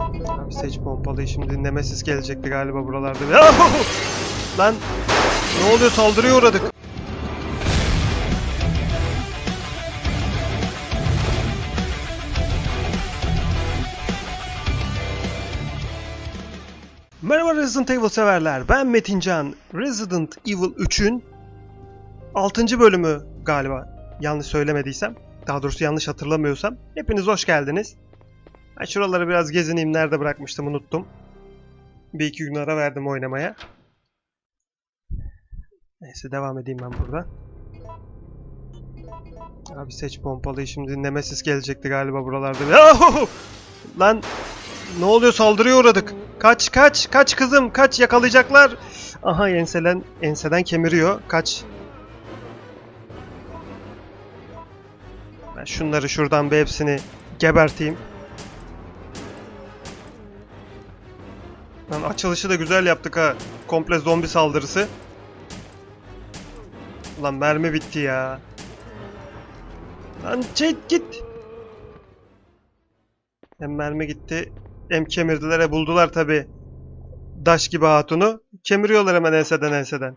Abi seç pompalıyı şimdi Nemesis gelecekti galiba buralarda. Lan ne oluyor saldırıya uğradık. Merhaba Resident Evil severler. Ben Metincan. Resident Evil 3'ün 6. bölümü galiba. Yanlış söylemediysem. Daha doğrusu yanlış hatırlamıyorsam. Hepiniz hoş geldiniz. Ben şuraları biraz gezineyim. Nerede bırakmıştım unuttum. Bir iki gün ara verdim oynamaya. Neyse devam edeyim ben burada. Abi seç pompalıyı şimdi Nemesis gelecekti galiba buralarda. Yahu! Lan ne oluyor saldırıya uğradık. Kaç kaç kaç kızım kaç yakalayacaklar. Aha enselen enseden kemiriyor. Kaç. Ben şunları şuradan bir hepsini geberteyim. Lan açılışı da güzel yaptık ha. Komple zombi saldırısı. Ulan mermi bitti ya. Lan çek git. Hem mermi gitti. Hem kemirdiler he buldular tabi. Daş gibi hatunu. Kemiriyorlar hemen enseden enseden.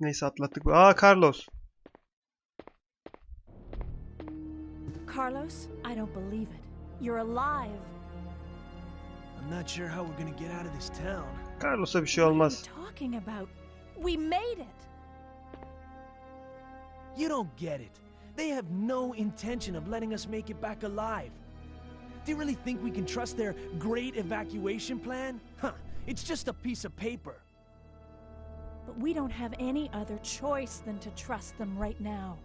Neyse atlattık. Aa Carlos. Carlos, I don't believe it. You're alive. I'm not sure how we're gonna get out of this town. Carlos'a bir şey What are you talking about? We made it. You don't get it. They have no intention of letting us make it back alive. Do you really think we can trust their great evacuation plan? Huh, it's just a piece of paper. But we don't have any other choice than to trust them right now.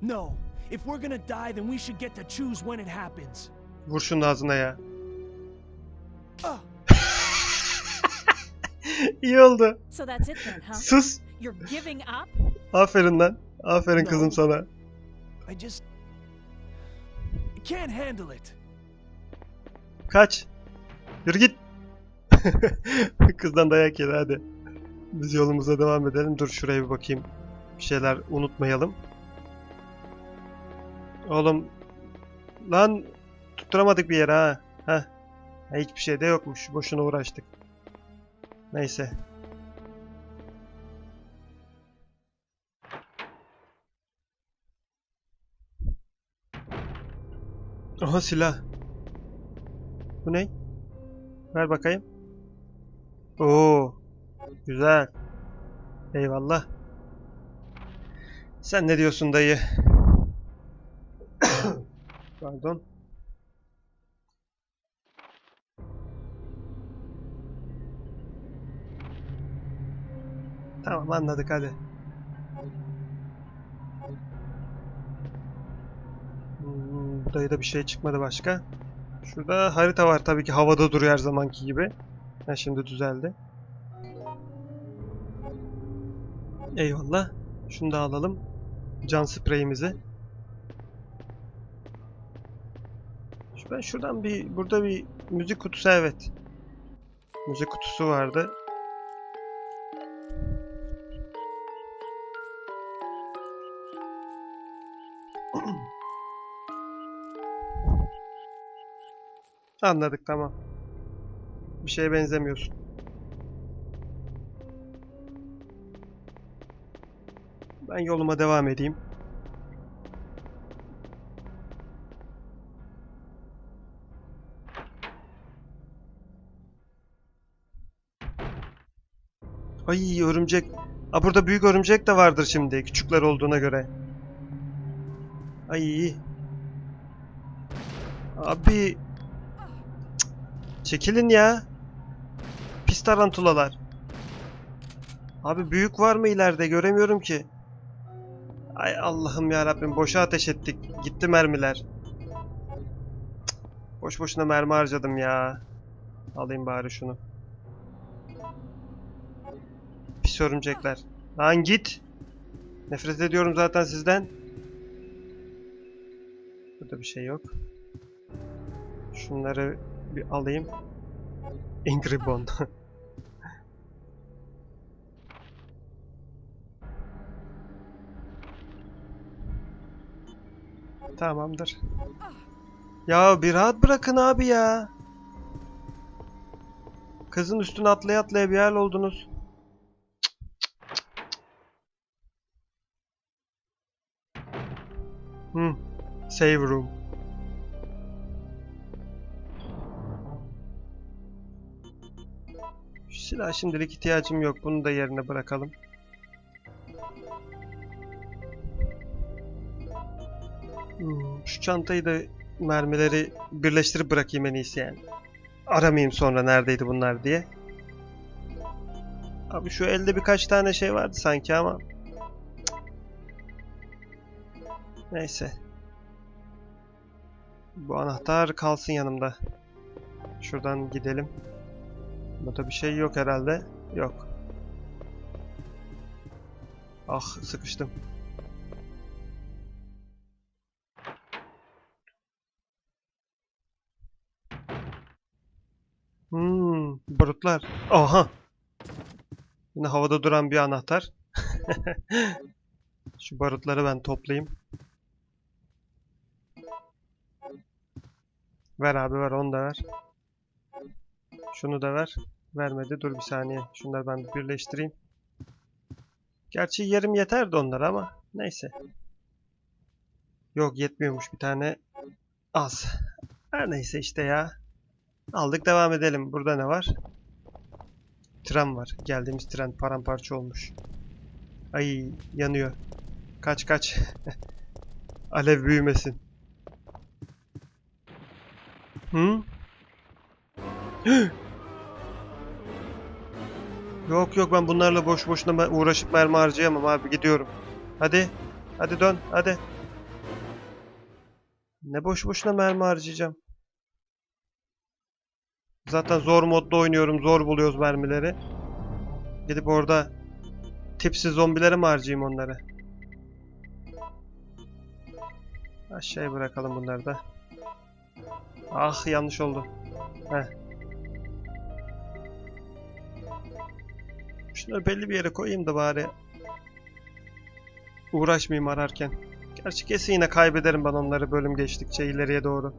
No, if we're gonna die, then we should get to choose when it happens. Vur şunun ağzına ya. İyi oldu. So that's it then, huh? Sus. You're giving up? Aferin lan. Aferin No. kızım sana. I just I can't handle it. Kaç. Yürü git. Kızdan dayak yedi hadi. Biz yolumuza devam edelim. Dur şuraya bir bakayım. Bir şeyler unutmayalım. Oğlum. Lan tutturamadık bir yere ha. Heh. Ha, hiçbir şey de yokmuş. Boşuna uğraştık. Neyse. Aha silah. Bu ne? Ver bakayım. Oo. Güzel. Eyvallah. Sen ne diyorsun dayı? Pardon. Tamam anladık hadi. Hmm, dayı da bir şey çıkmadı başka. Şurada harita var tabii ki havada duruyor her zamanki gibi. Ha şimdi düzeldi. Eyvallah. Şunu da alalım. Can spreyimizi. Ben şuradan bir burada bir müzik kutusu evet. Müzik kutusu vardı. Anladık tamam. Bir şeye benzemiyorsun. Ben yoluma devam edeyim. Ay örümcek. Aa, burada büyük örümcek de vardır şimdi. Küçükler olduğuna göre. Ay. Abi. Çekilin ya. Pis tarantulalar. Abi büyük var mı ileride? Göremiyorum ki. Ay Allah'ım ya Rabbim boşa ateş ettik. Gitti mermiler. Cık. Boş boşuna mermi harcadım ya. Alayım bari şunu. Pis örümcekler. Lan git. Nefret ediyorum zaten sizden. Burada bir şey yok. Şunları bir alayım. Angry Bone. Tamamdır. Ya bir rahat bırakın abi ya. Kızın üstüne atlaya atlaya bir hal oldunuz. Hmm. Save room. Silah şimdilik ihtiyacım yok. Bunu da yerine bırakalım. Hmm, şu çantayı da mermileri birleştirip bırakayım en iyisi yani. Aramayayım sonra neredeydi bunlar diye. Abi şu elde birkaç tane şey vardı sanki ama. Neyse. Bu anahtar kalsın yanımda. Şuradan gidelim. Burada bir şey yok herhalde. Yok. Ah sıkıştım. Hmm, barutlar. Aha. Yine havada duran bir anahtar. Şu barutları ben toplayayım. Ver abi ver onu da ver. Şunu da ver. Vermedi. Dur bir saniye. Şunları ben birleştireyim. Gerçi yarım yeterdi onlara ama neyse. Yok yetmiyormuş bir tane az. Her neyse işte ya. Aldık devam edelim. Burada ne var? Tren var. Geldiğimiz tren paramparça olmuş. Ay yanıyor. Kaç kaç. Alev büyümesin. Hı? yok yok ben bunlarla boş boşuna uğraşıp mermi harcayamam abi gidiyorum. Hadi. Hadi dön hadi. Ne boş boşuna mermi harcayacağım. Zaten zor modda oynuyorum. Zor buluyoruz mermileri. Gidip orada tipsiz zombilere mi harcayayım onları? Aşağıya bırakalım bunları da. Ah yanlış oldu. Heh. Şunları belli bir yere koyayım da bari. Uğraşmayayım ararken. Gerçi kesin yine kaybederim ben onları bölüm geçtikçe ileriye doğru.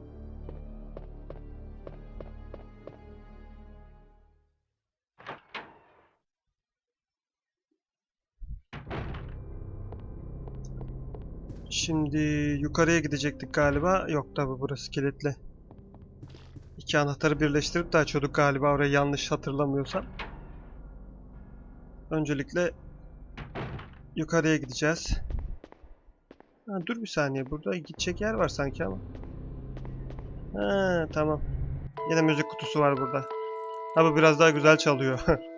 Şimdi yukarıya gidecektik galiba. Yok tabi burası kilitli. İki anahtarı birleştirip de açıyorduk galiba orayı yanlış hatırlamıyorsam. Öncelikle yukarıya gideceğiz. Ha, dur bir saniye burada gidecek yer var sanki ama. Ha, tamam. Yine müzik kutusu var burada. Ha bu biraz daha güzel çalıyor.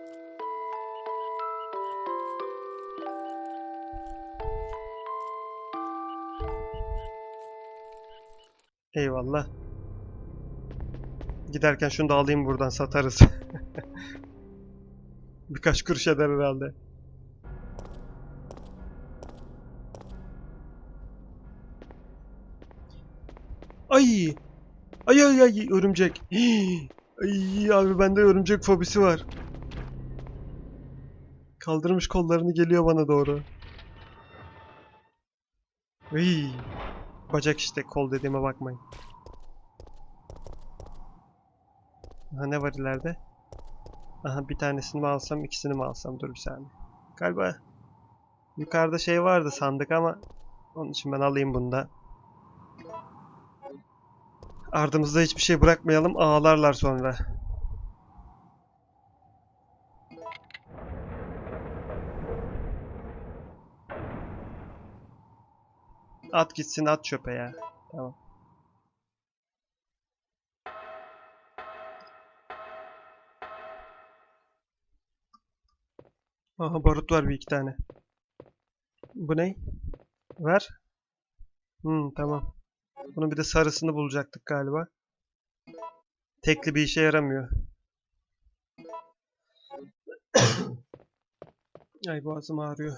Eyvallah. Giderken şunu da alayım buradan satarız. Birkaç kuruş eder herhalde. Ay! Ay ay ay örümcek. Ay abi bende örümcek fobisi var. Kaldırmış kollarını geliyor bana doğru. Ay! Bacak işte kol dediğime bakmayın. Aha ne var ileride? Aha bir tanesini mi alsam ikisini mi alsam dur bir saniye. Galiba yukarıda şey vardı sandık ama onun için ben alayım bunu da. Ardımızda hiçbir şey bırakmayalım ağlarlar sonra. At gitsin at çöpe ya. Tamam. Aha barut var bir iki tane. Bu ne? Ver. Hmm tamam. Bunun bir de sarısını bulacaktık galiba. Tekli bir işe yaramıyor. Ay boğazım ağrıyor.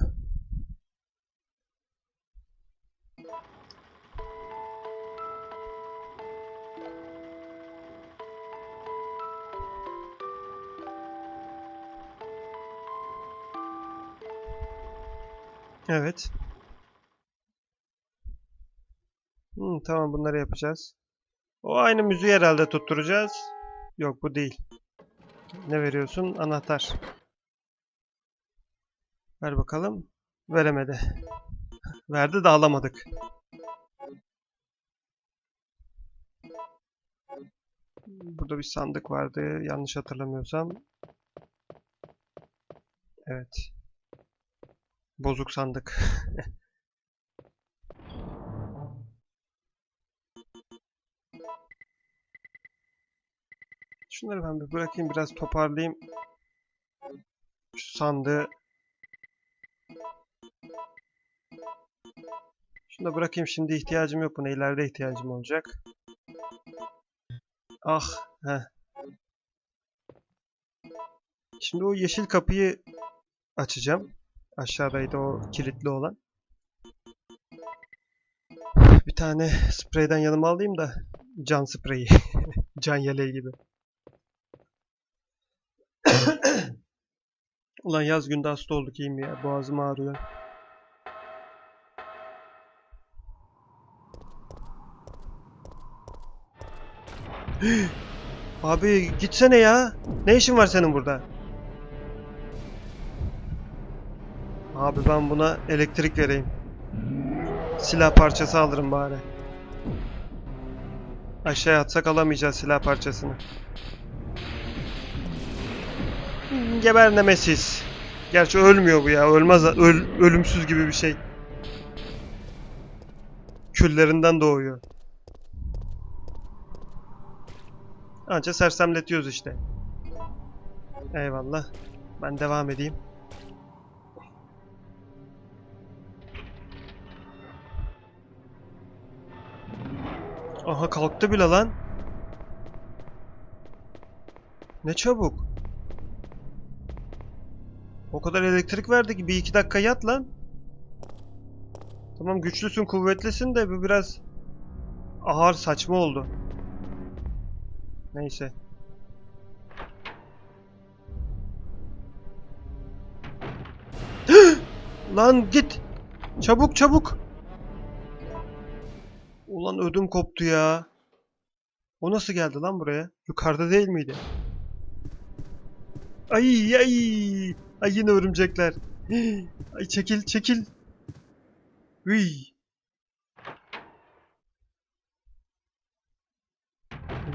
Evet. Hmm, tamam bunları yapacağız. O aynı müziği herhalde tutturacağız. Yok bu değil. Ne veriyorsun? Anahtar. Ver bakalım. Veremedi. Verdi de alamadık. Burada bir sandık vardı yanlış hatırlamıyorsam. Evet. Bozuk sandık. Şunları ben bir bırakayım biraz toparlayayım. Şu sandığı. Şunu da bırakayım şimdi ihtiyacım yok buna ileride ihtiyacım olacak. Ah, heh. Şimdi o yeşil kapıyı açacağım. Aşağıdaydı o kilitli olan. Bir tane spreyden yanıma alayım da can spreyi. can yeleği gibi. Ulan yaz günde hasta olduk iyiyim ya. Boğazım ağrıyor. Abi gitsene ya. Ne işin var senin burada? Abi ben buna elektrik vereyim. Silah parçası alırım bari. Aşağıya atsak alamayacağız silah parçasını. Geber Nemesis. Gerçi ölmüyor bu ya. Ölmez. Öl, ölümsüz gibi bir şey. Küllerinden doğuyor. Anca sersemletiyoruz işte. Eyvallah. Ben devam edeyim. Aha kalktı bile lan. Ne çabuk. O kadar elektrik verdi ki bir iki dakika yat lan. Tamam güçlüsün kuvvetlisin de bu biraz ağır saçma oldu. Neyse. Lan git. Çabuk çabuk. Ulan ödüm koptu ya. O nasıl geldi lan buraya? Yukarıda değil miydi? Ay ay. Ay yine örümcekler. Ay çekil çekil.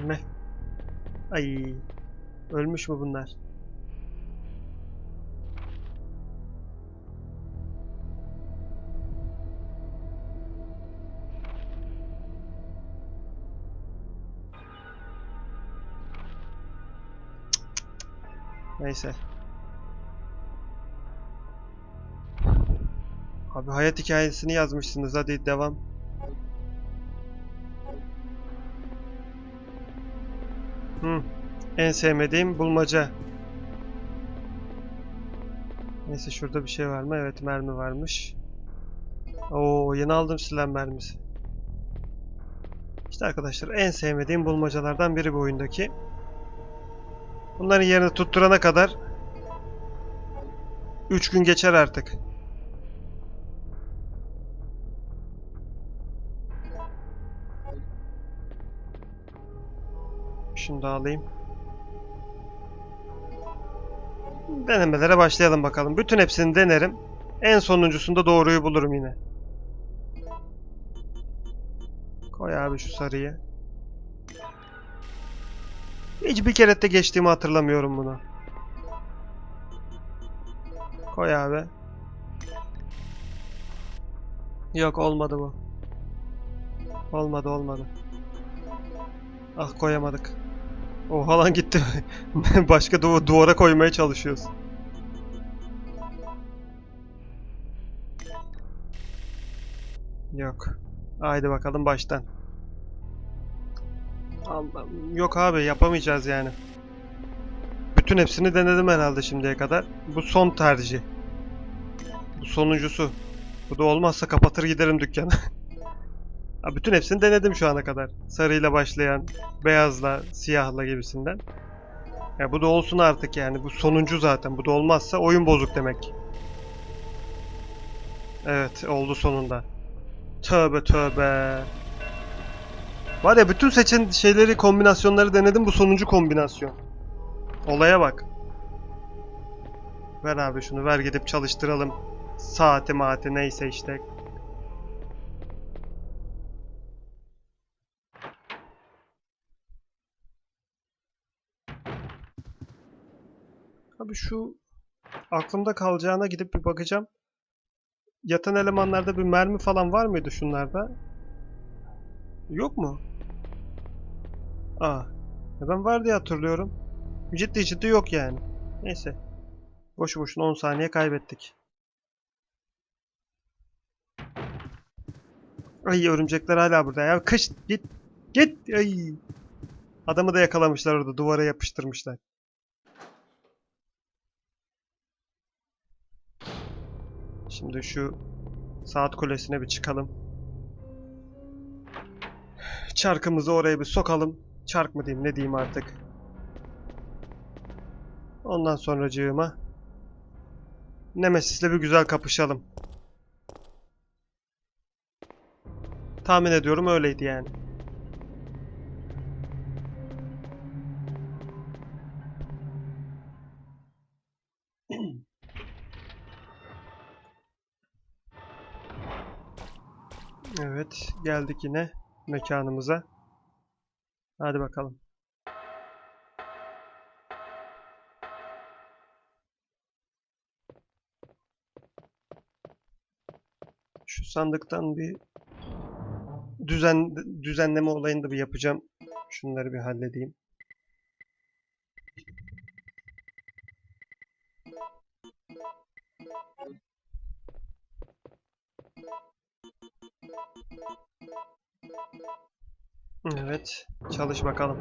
Ne? Ay. Ölmüş mü bunlar? Neyse. Abi hayat hikayesini yazmışsınız. Hadi devam. Hı. En sevmediğim bulmaca. Neyse şurada bir şey var mı? Evet mermi varmış. Oo yeni aldım silah mermisi. İşte arkadaşlar en sevmediğim bulmacalardan biri bu oyundaki. Bunların yerini tutturana kadar 3 gün geçer artık. Şunu da alayım. Denemelere başlayalım bakalım. Bütün hepsini denerim. En sonuncusunda doğruyu bulurum yine. Koy abi şu sarıyı. Hiç bir kere de geçtiğimi hatırlamıyorum bunu. Koy abi. Yok olmadı bu. Olmadı olmadı. Ah koyamadık. Oha lan gitti. Başka du duvara koymaya çalışıyoruz. Yok. Haydi bakalım baştan. Allah, yok abi yapamayacağız yani. Bütün hepsini denedim herhalde şimdiye kadar. Bu son tercih. Bu sonuncusu. Bu da olmazsa kapatır giderim dükkanı. Ha, bütün hepsini denedim şu ana kadar. Sarıyla başlayan, beyazla, siyahla gibisinden. Ya bu da olsun artık yani. Bu sonuncu zaten. Bu da olmazsa oyun bozuk demek. Evet, oldu sonunda. Tövbe tövbe. Var ya bütün seçen şeyleri, kombinasyonları denedim. Bu sonuncu kombinasyon. Olaya bak. Ver abi şunu ver gidip çalıştıralım. Saati maati neyse işte. Abi şu aklımda kalacağına gidip bir bakacağım. Yatan elemanlarda bir mermi falan var mıydı şunlarda? Yok mu? Aa. ya Ben var diye hatırlıyorum. Ciddi ciddi yok yani. Neyse. Boşu boşuna 10 saniye kaybettik. Ay örümcekler hala burada ya. Kış git. Git. Ay. Adamı da yakalamışlar orada. Duvara yapıştırmışlar. Şimdi şu saat kulesine bir çıkalım. Çarkımızı oraya bir sokalım. Çark mı diyeyim ne diyeyim artık. Ondan sonracığıma Nemesis'le bir güzel kapışalım. Tahmin ediyorum öyleydi yani. Evet, geldik yine mekanımıza. Hadi bakalım. Şu sandıktan bir düzen düzenleme olayını da bir yapacağım. Şunları bir halledeyim. Evet, çalış bakalım.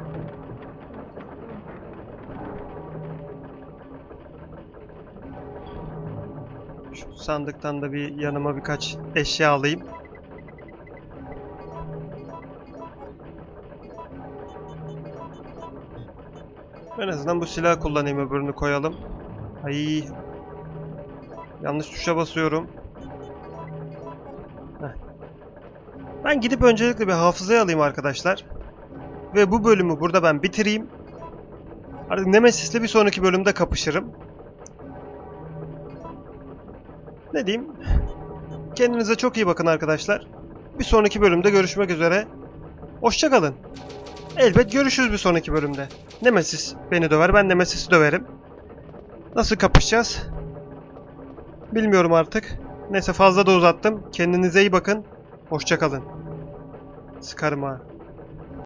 Şu sandıktan da bir yanıma birkaç eşya alayım. En azından bu silah kullanayım öbürünü koyalım. Ay. Yanlış tuşa basıyorum. Ben gidip öncelikle bir hafızaya alayım arkadaşlar. Ve bu bölümü burada ben bitireyim. Artık Nemesis'le bir sonraki bölümde kapışırım. Ne diyeyim? Kendinize çok iyi bakın arkadaşlar. Bir sonraki bölümde görüşmek üzere. Hoşçakalın. Elbet görüşürüz bir sonraki bölümde. Nemesis beni döver, ben Nemesis'i döverim. Nasıl kapışacağız? Bilmiyorum artık. Neyse fazla da uzattım. Kendinize iyi bakın. Hoşçakalın. Sıkarım ha.